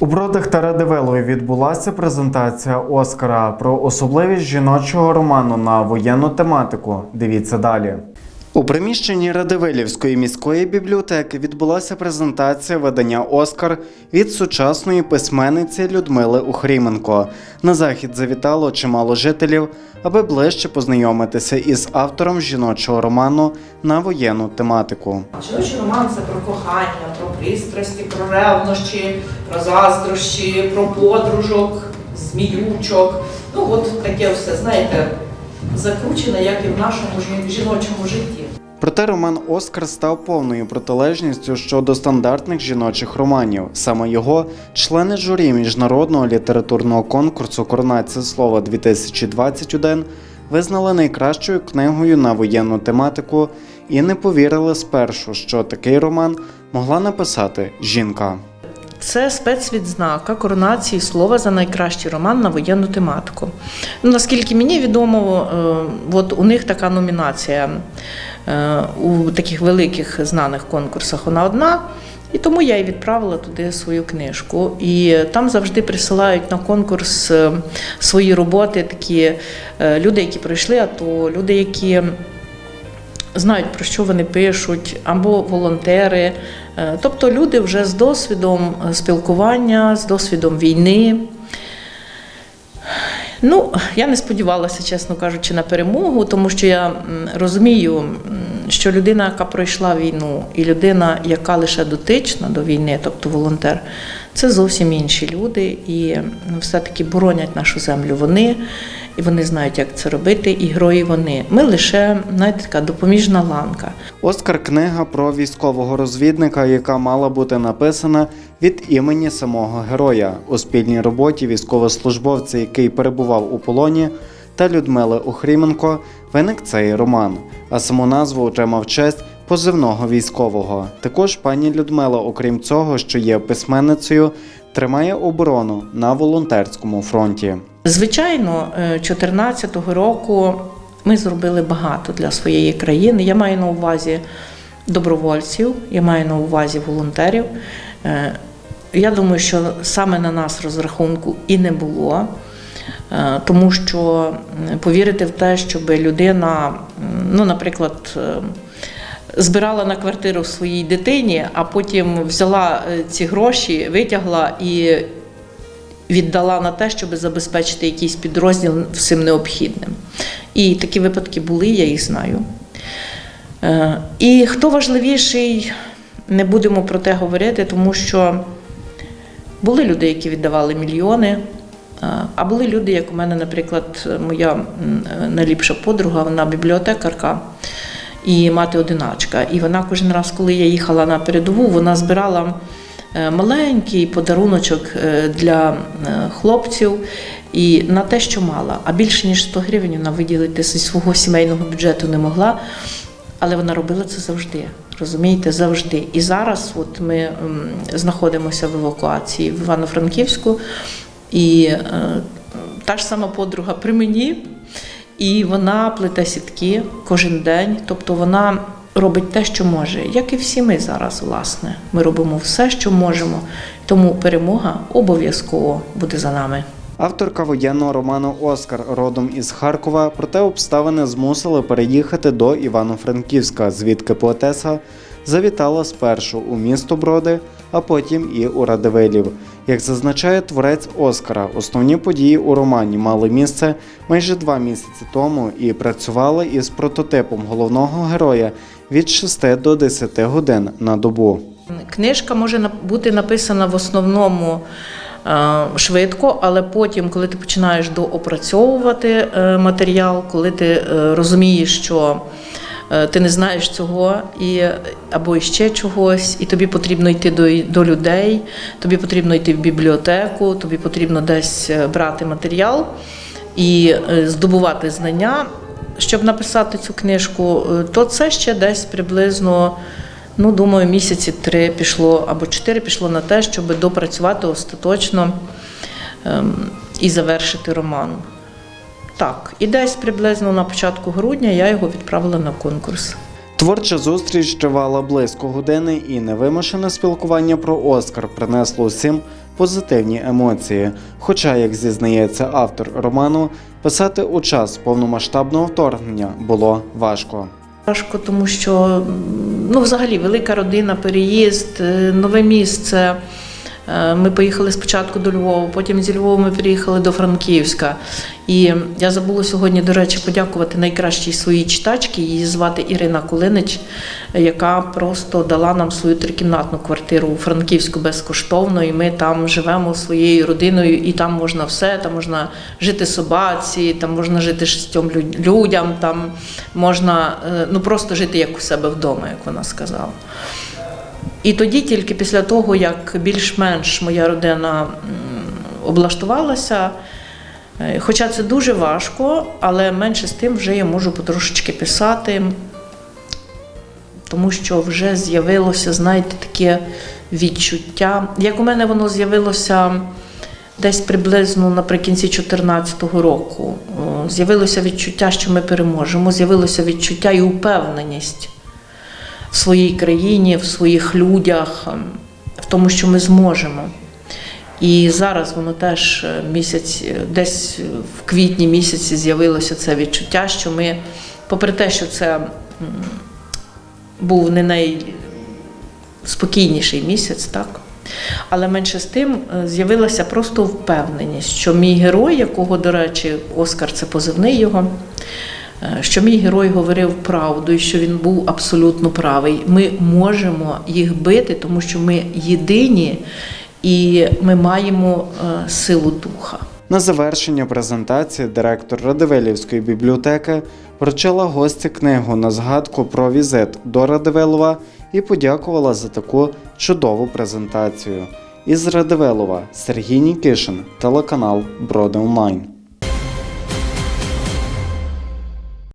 У Бродах та Радивилові відбулася презентація Оскара про особливість жіночого роману на воєнну тематику. Дивіться далі. У приміщенні Радивилівської міської бібліотеки відбулася презентація видання Оскар від сучасної письменниці Людмили Ухріменко. На захід завітало чимало жителів, аби ближче познайомитися із автором жіночого роману на воєнну тематику. Жіночий роман це про кохання, про пристрасті, про ревнощі, про заздрощі, про подружок, зміючок. Ну от таке все, знаєте, закручене, як і в нашому жіночому житті. Проте роман Оскар став повною протилежністю щодо стандартних жіночих романів. Саме його члени журі міжнародного літературного конкурсу Коронація слова 2021 визнали найкращою книгою на воєнну тематику і не повірили спершу, що такий роман могла написати жінка. Це спецвідзнака коронації слова за найкращий роман на воєнну тематику. Ну, наскільки мені відомо, е, от у них така номінація е, у таких великих знаних конкурсах вона одна. І тому я і відправила туди свою книжку. І там завжди присилають на конкурс е, свої роботи такі люди, які пройшли, а то люди, які знають, про що вони пишуть, або волонтери. Е, Тобто люди вже з досвідом е, спілкування, з досвідом війни. Ну, я не сподівалася, чесно кажучи, на перемогу, тому що я розумію, що людина, яка пройшла війну, і людина, яка лише дотична до війни, тобто волонтер, це зовсім інші люди, і все-таки боронять нашу землю вони, і вони знають, як це робити, і герої вони. Ми лише, знаєте, така допоміжна ланка. Оскар книга про військового розвідника, яка мала бути написана від імені самого героя у спільній роботі військовослужбовця, який перебував у полоні, та Людмили Охріменко виник цей роман. А саму назву отримав честь позивного військового. Також пані Людмила, окрім цього, що є письменницею, тримає оборону на волонтерському фронті. Звичайно, 2014 року ми зробили багато для своєї країни. Я маю на увазі добровольців, я маю на увазі волонтерів. Е, Я думаю, що саме на нас розрахунку і не було, е, тому що повірити в те, щоб людина, ну, наприклад, е, збирала на квартиру своїй дитині, а потім взяла е, ці гроші, витягла і віддала на те, щоб забезпечити якийсь підрозділ всім необхідним. І такі випадки були, я їх знаю. Е, І хто важливіший, не будемо про те говорити, тому що були люди, які віддавали мільйони, е, а були люди, як у мене, наприклад, моя найліпша подруга, вона бібліотекарка і мати одиначка. І вона кожен раз, коли я їхала на передову, вона збирала е, маленький подаруночок е, для е, хлопців і на те, що мала. А більше ніж 100 гривень вона виділити зі свого сімейного бюджету не могла. Але вона робила це завжди. Розумієте, завжди. І зараз, от ми знаходимося в евакуації в Івано-Франківську, і е, та ж сама подруга при мені, і вона плете сітки кожен день. Тобто вона робить те, що може, як і всі ми зараз, власне. Ми робимо все, що можемо. Тому перемога обов'язково буде за нами. Авторка воєнного роману Оскар родом із Харкова, проте обставини змусили переїхати до Івано-Франківська, звідки поетеса завітала спершу у місто Броди, а потім і у Радивилів. Як зазначає творець Оскара, основні події у романі мали місце майже два місяці тому і працювали із прототипом головного героя від 6 до 10 годин на добу. Книжка може бути написана в основному е, швидко, але потім, коли ти починаєш доопрацьовувати е, матеріал, коли ти е, розумієш, що ти не знаєш цього і, або ще чогось, і тобі потрібно йти до, до людей, тобі потрібно йти в бібліотеку, тобі потрібно десь е, брати матеріал і е, здобувати знання, щоб написати цю книжку, е, то це ще десь приблизно. Ну, думаю, місяці три пішло або чотири пішло на те, щоб допрацювати остаточно ем, і завершити роман. Так, і десь приблизно на початку грудня я його відправила на конкурс. Творча зустріч тривала близько години, і невимушене спілкування про Оскар принесло усім позитивні емоції. Хоча, як зізнається автор роману, писати у час повномасштабного вторгнення було важко. Важко, тому що ну, взагалі велика родина, переїзд, е, нове місце. Е, Ми поїхали спочатку до Львова, потім зі Львова ми приїхали до Франківська. І я забула сьогодні, до речі, подякувати найкращій своїй читачці. Її звати Ірина Кулинич, яка просто дала нам свою трикімнатну квартиру у Франківську безкоштовно. І ми там живемо своєю родиною, і там можна все. Там можна жити собаці, там можна жити шістьом лю- людям, там можна е, ну просто жити як у себе вдома, як вона сказала. І тоді, тільки після того, як більш-менш моя родина облаштувалася, е, хоча це дуже важко, але менше з тим вже я можу потрошечки писати, тому що вже з'явилося, знаєте, таке відчуття. Як у мене воно з'явилося десь приблизно наприкінці 2014 року, з'явилося відчуття, що ми переможемо, з'явилося відчуття і упевненість в своїй країні, в своїх людях, ем, в тому, що ми зможемо. І зараз воно теж е, місяць, е, десь в квітні місяці з'явилося це відчуття, що ми, попри те, що це був не найспокійніший місяць, так? Але менше з тим е, з'явилася просто впевненість, що мій герой, якого, до речі, Оскар це позивний його, е, що мій герой говорив правду і що він був абсолютно правий. Ми можемо їх бити, тому що ми єдині і ми маємо е, силу духа. На завершення презентації директор Радивилівської бібліотеки вручила гості книгу на згадку про візит до Радивилова і подякувала за таку чудову презентацію. Із Радивилова Сергій Нікишин, телеканал Броди Онлайн.